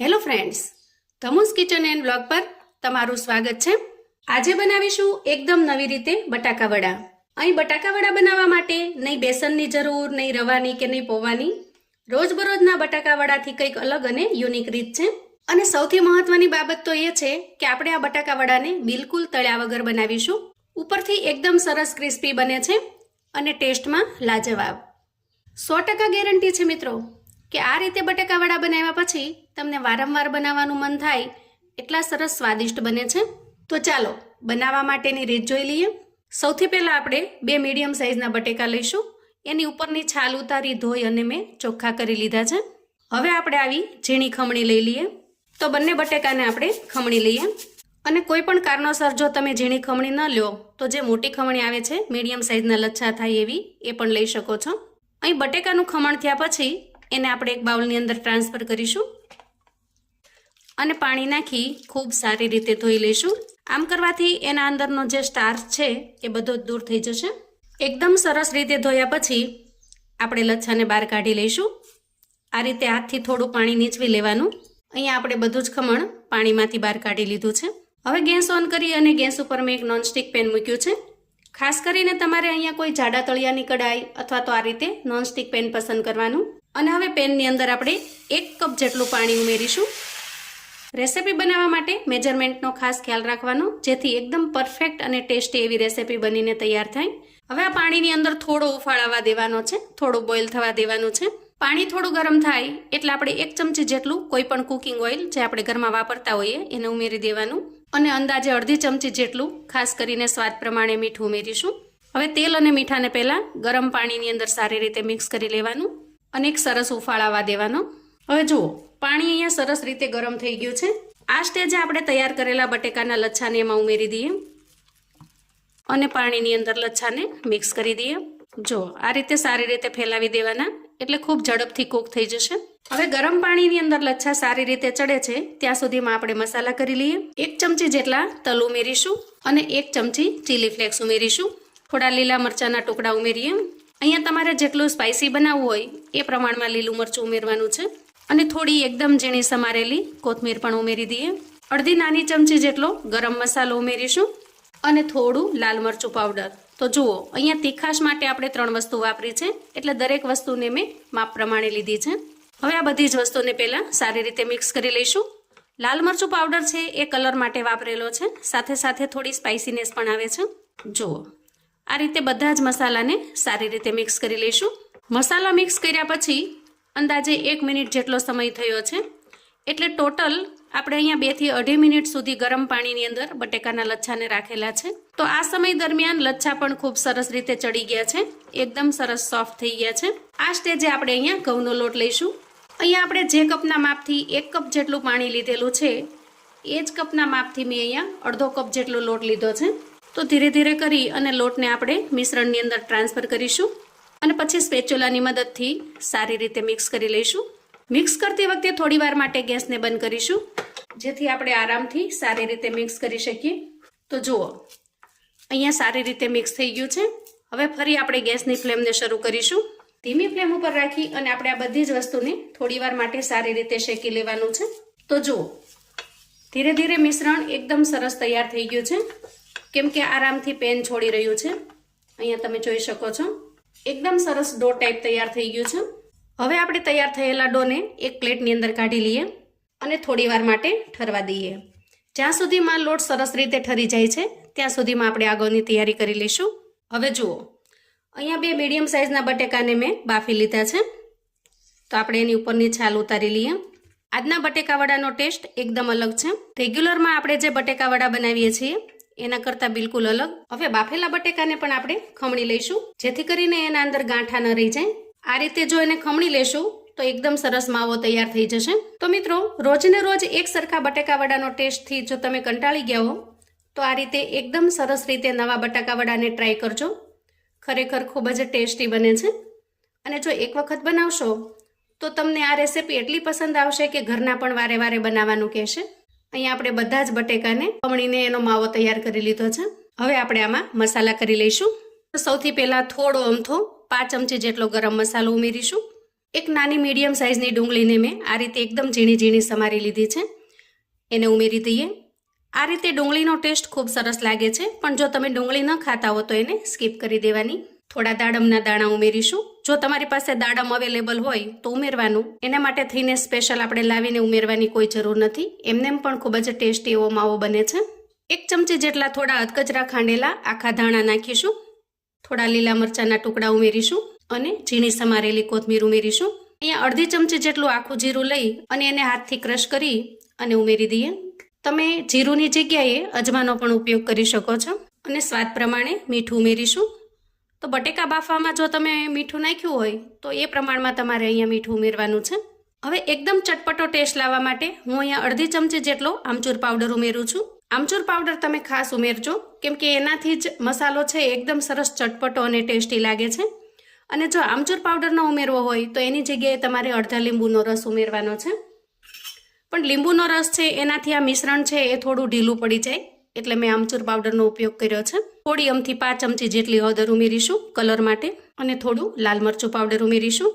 Hello friends ધમુસ kitchen and blog પર તમારું સ્વાગત છે. આજે બનાવીશું એકદમ નવી રીતે બટાકા વડા. અહીં બટાકા વડા બનાવવા માટે નહીં બેસનની જરૂર, નહીં રવાની કે નહીં પૌવાની, રોજબરોજના બટાકા વડાથી કંઈક અલગ અને યુનિક રીત છે. અને સૌથી મહત્વની બાબત તો એ છે કે આપણે આ બટાકા વડાને બિલકુલ તળ્યા વગર બનાવીશું. ઉપરથી એકદમ સરસ ક્રિસ્પી બને છે અને ટેસ્ટમાં લાજવાબ. સો ટકા ગેરંટી છે મિત્રો કે આ રીતે બટાકા વડા બનાવ્યા પછી તમને વારંવાર બનાવવાનું મન થાય, એટલા સરસ સ્વાદિષ્ટ બને છે. તો ચાલો, બનાવવા માટેની રીત જોઈ લઈએ. સૌથી પહેલાં આપણે બે મીડિયમ સાઇઝના બટેકા લઈશું. એની ઉપરની છાલ ઉતારી ધોઈ અને મેં ચોખ્ખા કરી લીધા છે. હવે આપણે આવી ઝીણી ખમણી લઈ લઈએ. તો બંને બટેકાને આપણે ખમણી લઈએ. અને કોઈ પણ કારણોસર જો તમે ઝીણી ખમણી ન લો તો જે મોટી ખમણી આવે છે, મીડિયમ સાઇઝના લચ્છા થાય એવી, એ પણ લઈ શકો છો. અહીં બટેકાનું ખમણ થયા પછી, એને આપણે એક બાઉલની અંદર ટ્રાન્સફર કરીશું. અને પાણી નાખી ખૂબ સારી રીતે ધોઈ લઈશું. આમ કરવાથી એના અંદરનો જે સ્ટાર્ચ છે એ બધો દૂર થઈ જશે. એકદમ સરસ રીતે ધોયા પછી આપણે લચ્છાને બહાર કાઢી લઈશું. આ રીતે હાથથી થોડું પાણી નીચવી લેવાનું. અહીંયા આપણે બધું જ ખમણ પાણીમાંથી બહાર કાઢી લીધું છે. હવે ગેસ ઓન કરી અને ગેસ ઉપર મેં એક નોનસ્ટિક પેન મૂક્યું છે. ખાસ કરીને તમારે અહીંયા કોઈ જાડા તળિયાની કડાઈ અથવા તો આ રીતે નોનસ્ટિક પેન પસંદ કરવાનું. અને હવે પેનની અંદર આપણે એક કપ જેટલું પાણી ઉમેરીશું. રેસિપી બનાવવા માટે મેજરમેન્ટનો ખાસ ખ્યાલ રાખવાનો, જેથી એકદમ પરફેક્ટ અને ટેસ્ટી એવી રેસિપી બનીને તૈયાર થાય. હવે આ પાણીની અંદર થોડો ઉફાળાવા દેવાનો છે, થોડું બોઇલ થવા દેવાનું છે. પાણી થોડું ગરમ થાય એટલે આપણે એક ચમચી જેટલું કોઈ પણ કુકિંગ ઓઇલ જે આપણે ઘરમાં વાપરતા હોઈએ, એને ઉમેરી દેવાનું. અને અંદાજે અડધી ચમચી જેટલું ખાસ કરીને સ્વાદ પ્રમાણે મીઠું ઉમેરીશું. હવે તેલ અને મીઠાને પહેલાં ગરમ પાણીની અંદર સારી રીતે મિક્સ કરી લેવાનું અને એક સરસ ઉફાળાવા દેવાનો. હવે જુઓ પાણી અહીંયા સરસ રીતે ગરમ થઈ ગયું છે. આ સ્ટેજે આપણે તૈયાર કરેલા બટેકાના લચ્છાને એમાં ઉમેરી દઈએ. અને પાણીની અંદર લચ્છાને મિક્સ કરી દઈએ. જો, આ રીતે સારી રીતે ફેલાવી દેવાના. એટલે ખૂબ ઝડપથી કૂક થઈ જશે. હવે ગરમ પાણીની અંદર લચ્છા સારી રીતે ચડે છે, ત્યાં સુધીમાં આપણે મસાલા કરી લઈએ. એક ચમચી જેટલા તલ ઉમેરીશું અને એક ચમચી ચીલી ફ્લેક્સ ઉમેરીશું. થોડા લીલા મરચાના ટુકડા ઉમેરીએ. અહીંયા તમારે જેટલું સ્પાઇસી બનાવવું હોય એ પ્રમાણમાં લીલું મરચું ઉમેરવાનું છે. અને થોડી એકદમ ઝીણી સમારેલી કોથમીર પણ ઉમેરી દઈએ. અડધી નાની ચમચી જેટલો ગરમ મસાલો ઉમેરીશું અને થોડું લાલ મરચું પાવડર તો જુઓ, અહીંયા તીખાશ માટે આપણે ત્રણ વસ્તુ વાપરી છે, એટલે દરેક વસ્તુને મેં માપ પ્રમાણે લીધી છે. હવે આ બધી જ વસ્તુને પહેલાં સારી રીતે મિક્સ કરી લઈશું. લાલ મરચું પાવડર છે એ કલર માટે વાપરેલો છે, સાથે સાથે થોડી સ્પાઇસીનેસ પણ આવે છે. જુઓ, આ રીતે બધા જ મસાલાને સારી રીતે મિક્સ કરી લઈશું. મસાલા મિક્સ કર્યા પછી અંદાજે એક મિનિટ જેટલો સમય થયો છે. એટલે ટોટલ આપણે અહીંયા બેથી અઢી મિનિટ સુધી ગરમ પાણીની અંદર બટેકાના લચ્છાને રાખેલા છે. તો આ સમય દરમિયાન લચ્છા પણ ખૂબ સરસ રીતે ચડી ગયા છે. એકદમ સરસ સોફ્ટ થઈ ગયા છે. આ સ્ટેજે આપણે અહીંયા ઘઉંનો લોટ લઈશું. અહીંયા આપણે જે કપના માપથી એક કપ જેટલું પાણી લીધેલું છે, એ જ કપના માપથી મેં અહીંયા અડધો કપ જેટલો લોટ લીધો છે. તો ધીરે ધીરે કરી અને લોટને આપણે મિશ્રણની અંદર ટ્રાન્સફર કરીશું. અને પછી સ્પેચ્યુલાની મદદથી સારી રીતે મિક્સ કરી લઈશું. મિક્સ કરતી વખતે થોડીવાર માટે ગેસને બંધ કરીશું. જેથી આપણે આરામથી સારી રીતે મિક્સ કરી શકીએ. તો જુઓ, અહીંયા સારી રીતે મિક્સ થઈ ગયું છે. હવે ફરી આપણે ગેસની ફ્લેમને શરૂ કરીશું. ધીમી ફ્લેમ ઉપર રાખી અને આપણે આ બધી જ વસ્તુને થોડીવાર માટે સારી રીતે શેકી લેવાનું છે. તો જુઓ, ધીરે ધીરે મિશ્રણ એકદમ સરસ તૈયાર થઈ ગયું છે. કેમ કે આરામથી પેન છોડી રહ્યું છે. અહીંયા તમે જોઈ શકો છો. એકદમ સરસ ડો ટાઈપ તૈયાર થઈ ગયું છે. હવે આપણે તૈયાર થયેલા ડોને એક પ્લેટની અંદર કાઢી લઈએ અને થોડી વાર માટે ઠરવા દઈએ. જ્યાં સુધીમાં લોટ સરસ રીતે ઠરી જાય છે, ત્યાં સુધીમાં આપણે આગળની તૈયારી કરી લઈશું. હવે જુઓ, અહીંયા બે મીડિયમ સાઇઝના બટેકાને મેં બાફી લીધા છે. તો આપણે એની ઉપરની છાલ ઉતારી લઈએ. આજના બટેકાવડાનો ટેસ્ટ એકદમ અલગ છે. રેગ્યુલરમાં આપણે જે બટેકાવડા બનાવીએ છીએ એના કરતાં બિલકુલ અલગ. હવે બાફેલા બટેકાને પણ આપણે ખમણી લઈશું. જેથી કરીને એના અંદર ગાંઠા ન રહી જાય. આ રીતે જો એને ખમણી લેશું, તો એકદમ સરસ માવો તૈયાર થઈ જશે. તો મિત્રો, રોજને રોજ એક સરખા બટાકાવડાનો ટેસ્ટથી જો તમે કંટાળી ગયા હો, તો આ રીતે એકદમ સરસ રીતે નવા બટાકાવડાને ટ્રાય કરજો. ખરેખર ખૂબ જ ટેસ્ટી બને છે. અને જો એક વખત બનાવશો, તો તમને આ રેસીપી એટલી પસંદ આવશે કે ઘરના પણ વારે વારે બનાવવાનું કહેશે. અહીંયા આપણે બધા જ બટેકાને ખમણીને એનો માવો તૈયાર કરી લીધો છે. હવે આપણે આમાં મસાલા કરી લઈશું. સૌથી પહેલાં થોડો અમથો પાંચ ચમચી જેટલો ગરમ મસાલો ઉમેરીશું. એક નાની મીડિયમ સાઇઝની ડુંગળીને મેં આ રીતે એકદમ ઝીણી ઝીણી સમારી લીધી છે. એને ઉમેરી દઈએ. આ રીતે ડુંગળીનો ટેસ્ટ ખૂબ સરસ લાગે છે, પણ જો તમે ડુંગળી ન ખાતા હો તો એને સ્કીપ કરી દેવાની. થોડા દાડમના દાણા ઉમેરીશું. જો તમારી પાસે દાડમ અવેલેબલ હોય તો ઉમેરવાનું. એના માટે થઈને સ્પેશિયલ આપણે લાવીને ઉમેરવાની કોઈ જરૂર નથી. એમનેમ પણ ખૂબ જ ટેસ્ટી એવો માવો બને છે. એક ચમચી જેટલા થોડા અધકચરા ખાંડેલા આખા ધાણા નાખીશું. થોડા લીલા મરચાંના ટુકડા ઉમેરીશું અને ઝીણી સમારેલી કોથમીર ઉમેરીશું. અહીંયા અડધી ચમચી જેટલું આખું જીરું લઈ અને એને હાથથી ક્રશ કરી અને ઉમેરી દઈએ. તમે જીરુંની જગ્યાએ અજમાનો પણ ઉપયોગ કરી શકો છો અને સ્વાદ પ્રમાણે મીઠું ઉમેરીશું. તો બટેકા બાફવામાં જો તમે મીઠું નાખ્યું હોય, તો એ પ્રમાણમાં તમારે અહીંયા મીઠું ઉમેરવાનું છે. હવે એકદમ ચટપટો ટેસ્ટ લાવવા માટે હું અહીંયા અડધી ચમચી જેટલો આમચૂર પાવડર ઉમેરું છું. આમચૂર પાવડર તમે ખાસ ઉમેરજો, કેમ કે એનાથી જ મસાલો છે એકદમ સરસ ચટપટો અને ટેસ્ટી લાગે છે. અને જો આમચૂર પાવડર ન ઉમેરવો હોય, તો એની જગ્યાએ તમારે અડધા લીંબુનો રસ ઉમેરવાનો છે. પણ લીંબુનો રસ છે, એનાથી આ મિશ્રણ છે એ થોડું ઢીલું પડી જાય. એટલે મેં આમચૂર પાવડરનો ઉપયોગ કર્યો છે. થોડી અમથી પાંચ ચમચી જેટલી હળદર ઉમેરીશું કલર માટે અને થોડું લાલ મરચું પાવડર ઉમેરીશું.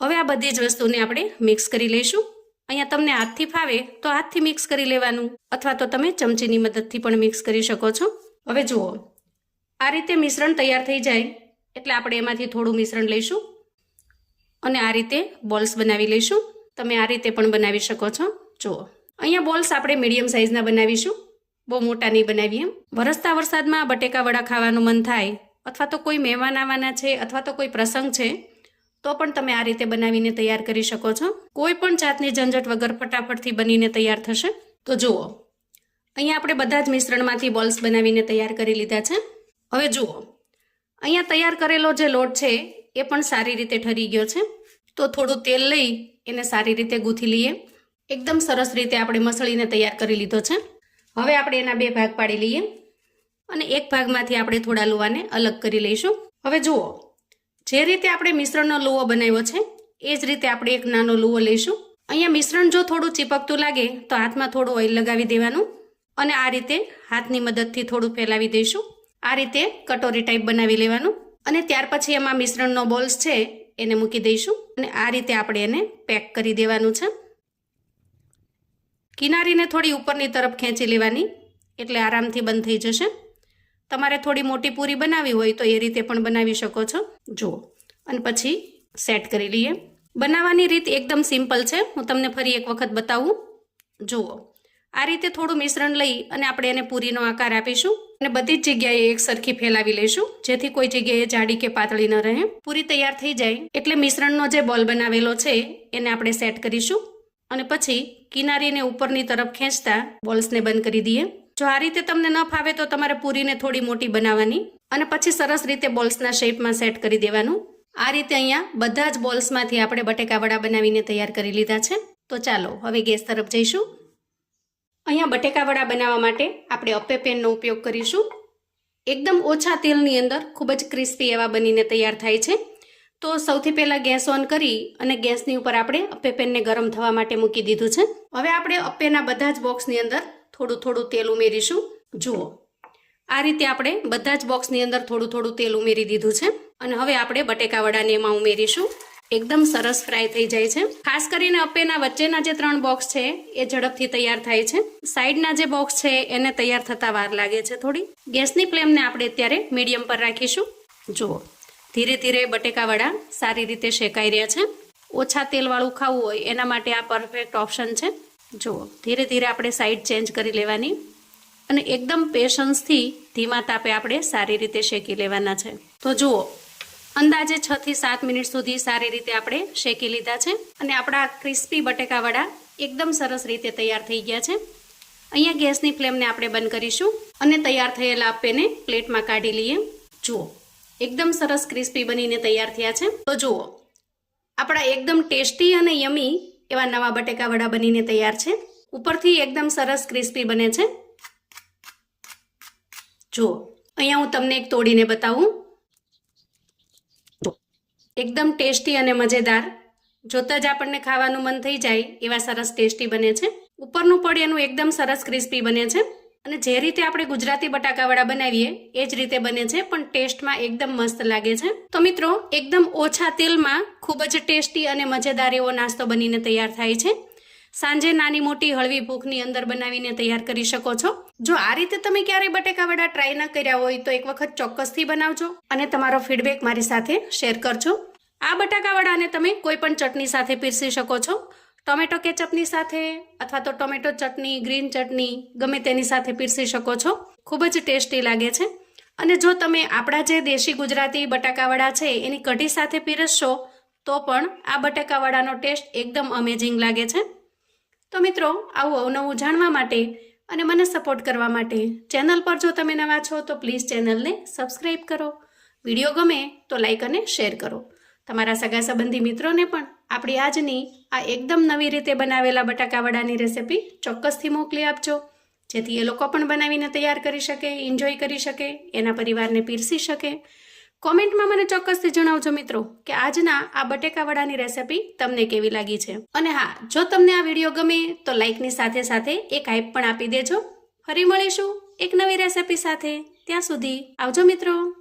હવે આ બધી જ વસ્તુને આપણે મિક્સ કરી લઈશું. અહીંયા તમને હાથથી ફાવે તો હાથથી મિક્સ કરી લેવાનું અથવા તો તમે ચમચીની મદદથી પણ મિક્સ કરી શકો છો. હવે જુઓ, આ રીતે મિશ્રણ તૈયાર થઈ જાય એટલે આપણે એમાંથી થોડું મિશ્રણ લઈશું અને આ રીતે બોલ્સ બનાવી લઈશું. તમે આ રીતે પણ બનાવી શકો છો. જુઓ, અહીંયા બોલ્સ આપણે મીડિયમ સાઇઝના બનાવીશું. બહુ મોટા નહીં બનાવીએ એમ. વરસતા વરસાદમાં બટેકા વડા ખાવાનું મન થાય, અથવા તો કોઈ મહેમાન આવવાના છે, અથવા તો કોઈ પ્રસંગ છે, તો પણ તમે આ રીતે બનાવીને તૈયાર કરી શકો છો. કોઈ પણ જાતની ઝંઝટ વગર ફટાફટથી બનીને તૈયાર થશે. તો જુઓ, અહીંયા આપણે બધા જ મિશ્રણમાંથી બોલ્સ બનાવીને તૈયાર કરી લીધા છે. હવે જુઓ, અહીંયા તૈયાર કરેલો જે લોટ છે, એ પણ સારી રીતે ઠરી ગયો છે. તો થોડું તેલ લઈ એને સારી રીતે ગૂંથી લઈએ. એકદમ સરસ રીતે આપણે મસળીને તૈયાર કરી લીધો છે. હવે આપણે એના બે ભાગ પાડી લઈએ અને એક ભાગમાંથી આપણે થોડા લોવાને અલગ કરી લઈશું. હવે જુઓ, જે રીતે આપણે મિશ્રણનો લોવો બનાવ્યો છે, એ જ રીતે આપણે એક નાનો લુવો લઈશું. અહીંયા મિશ્રણ જો થોડું ચીપકતું લાગે, તો હાથમાં થોડું ઓઇલ લગાવી દેવાનું અને આ રીતે હાથની મદદથી થોડું ફેલાવી દઈશું. આ રીતે કટોરી ટાઈપ બનાવી લેવાનું અને ત્યાર પછી એમાં મિશ્રણનો બોલ્સ છે, એને મૂકી દઈશું અને આ રીતે આપણે એને પેક કરી દેવાનું છે. કિનારીને થોડી ઉપરની તરફ ખેંચી લેવાની, એટલે આરામથી બંધ થઈ જશે. તમારે થોડી મોટી પૂરી બનાવી હોય તો એ રીતે પણ બનાવી શકો છો. જુઓ, અને પછી સેટ કરી લઈએ. બનાવવાની રીત એકદમ સિમ્પલ છે. હું તમને ફરી એક વખત બતાવું. જુઓ, આ રીતે થોડું મિશ્રણ લઈ અને આપણે એને પૂરીનો આકાર આપીશું અને બધી જ જગ્યાએ એક સરખી ફેલાવી લઈશું, જેથી કોઈ જગ્યાએ જાડી કે પાતળી ન રહે. પૂરી તૈયાર થઈ જાય, એટલે મિશ્રણનો જે બોલ બનાવેલો છે, એને આપણે સેટ કરીશું. અને પછી કિનારીને ઉપરની તરફ ખેંચતા બોલ્સને બંધ કરી દઈએ. જો આ રીતે તમને ન ફાવે તો તમારે પૂરીને થોડી મોટી બનાવવાની અને પછી સરસ રીતે બોલ્સના શેપમાં સેટ કરી દેવાનું. આ રીતે અહીંયા બધા જ બોલ્સમાંથી આપણે બટેકા વડા બનાવીને તૈયાર કરી લીધા છે. તો ચાલો, હવે ગેસ તરફ જઈશું. અહીંયા બટેકા વડા બનાવવા માટે આપણે અપ્પે પેનનો ઉપયોગ કરીશું. એકદમ ઓછા તેલની અંદર ખૂબ જ ક્રિસ્પી એવા બનીને તૈયાર થાય છે. તો સૌથી પહેલાં ગેસ ઓન કરી અને ગેસની ઉપર આપણે અપ્પે પેનને ગરમ થવા માટે મૂકી દીધું છે. હવે આપણે અપ્પેના બધા જ બોક્સની અંદર થોડું થોડું તેલ ઉમેરીશું. જુઓ. આ રીતે આપણે બધા જ બોક્સની અંદર થોડું થોડું તેલ ઉમેરી દીધું છે. અને હવે આપણે બટેકા વડાને એમાં ઉમેરીશું. એકદમ સરસ ફ્રાય થઈ જાય છે. ખાસ કરીને અપ્પેના વચ્ચેના જે ત્રણ બોક્સ છે, એ ઝડપથી તૈયાર થાય છે. સાઈડના જે બોક્સ છે, એને તૈયાર થતા વાર લાગે છે થોડી. ગેસની ફ્લેમને આપણે અત્યારે મીડિયમ પર રાખીશું. જુઓ. ધીરે ધીરે બટેકાવડા સારી રીતે શેકાઈ રહ્યા છે. ઓછા તેલવાળું ખાવું હોય એના માટે આ પરફેક્ટ ઓપ્શન છે. જુઓ, ધીરે ધીરે આપણે સાઈડ ચેન્જ કરી લેવાની અને એકદમ પેશન્સથી ધીમા તાપે આપણે સારી રીતે શેકી લેવાના છે. તો જુઓ, અંદાજે છ થી સાત મિનિટ સુધી સારી રીતે આપણે શેકી લીધા છે અને આપણા ક્રિસ્પી બટેકાવડા એકદમ સરસ રીતે તૈયાર થઈ ગયા છે. અહીંયા ગેસની ફ્લેમને આપણે બંધ કરીશું અને તૈયાર થયેલા આપેને પ્લેટમાં કાઢી લઈએ. જુઓ એકદમ સરસ ક્રિસ્પી બનીને તૈયાર થયા છે. તો જુઓ, આપણા એકદમ ટેસ્ટી અને યમી એવા નવા બટેકા વડા બનીને તૈયાર છે. ઉપરથી એકદમ સરસ ક્રિસ્પી બને છે. જુઓ, અહીંયા હું તમને એક તોડીને બતાવું. એકદમ ટેસ્ટી અને મજેદાર. જોતા જ આપણને ખાવાનું મન થઈ જાય એવા સરસ ટેસ્ટી બને છે. ઉપરનું પડ એનું એકદમ સરસ ક્રિસ્પી બને છે. અને જે રીતે આપણે ગુજરાતી બટાકાવડા બનાવીએ, એ જ રીતે બને છે, પણ ટેસ્ટમાં એકદમ મસ્ત લાગે છે. તો મિત્રો, એકદમ ઓછા તેલમાં ખૂબ જ ટેસ્ટી અને મજેદાર એવો નાસ્તો બનીને તૈયાર થાય છે. સાંજે નાની મોટી હળવી ભૂખની અંદર બનાવીને તૈયાર કરી શકો છો. જો આ રીતે તમે ક્યારેય બટેકાવડા ટ્રાય ન કર્યા હોય, તો એક વખત ચોક્કસથી બનાવજો અને તમારો ફીડબેક મારી સાથે શેર કરજો. આ બટાકાવડાને તમે કોઈ પણ ચટણી સાથે પીરસી શકો છો. ટોમેટો કેચઅપની સાથે અથવા તો ટોમેટો ચટણી, ગ્રીન ચટણી, ગમે તેની સાથે પીરસી શકો છો. ખૂબ જ ટેસ્ટી લાગે છે. અને જો તમે આપણા જે દેશી ગુજરાતી બટાકાવડા છે, એની કઢી સાથે પીરસશો, તો પણ આ બટાકાવડાનો ટેસ્ટ એકદમ અમેઝિંગ લાગે છે. તો મિત્રો, આવું અવનવું જાણવા માટે અને મને સપોર્ટ કરવા માટે ચેનલ પર જો તમે નવા છો, તો પ્લીઝ ચેનલને સબસ્ક્રાઈબ કરો. વીડિયો ગમે તો લાઈક અને શેર કરો. તમારા સગા સંબંધી મિત્રોને પણ આપણી આજની આ એકદમ નવી રીતે બનાવેલા બટાકાવડાની રેસિપી ચોક્કસથી મોકલી આપજો. જેથી એ લોકો પણ બનાવીને તૈયાર કરી શકે એન્જોય કરી શકે, એના પરિવારને પીરસી શકે. કોમેન્ટમાં મને ચોક્કસથી જણાવજો મિત્રો કે આજના આ બટેકાવડાની રેસિપી તમને કેવી લાગી છે. અને હા, જો તમને આ વીડિયો ગમે તો લાઇકની સાથે સાથે એક હાઈપ પણ આપી દેજો. ફરી મળીશું એક નવી રેસિપી સાથે. ત્યાં સુધી આવજો મિત્રો.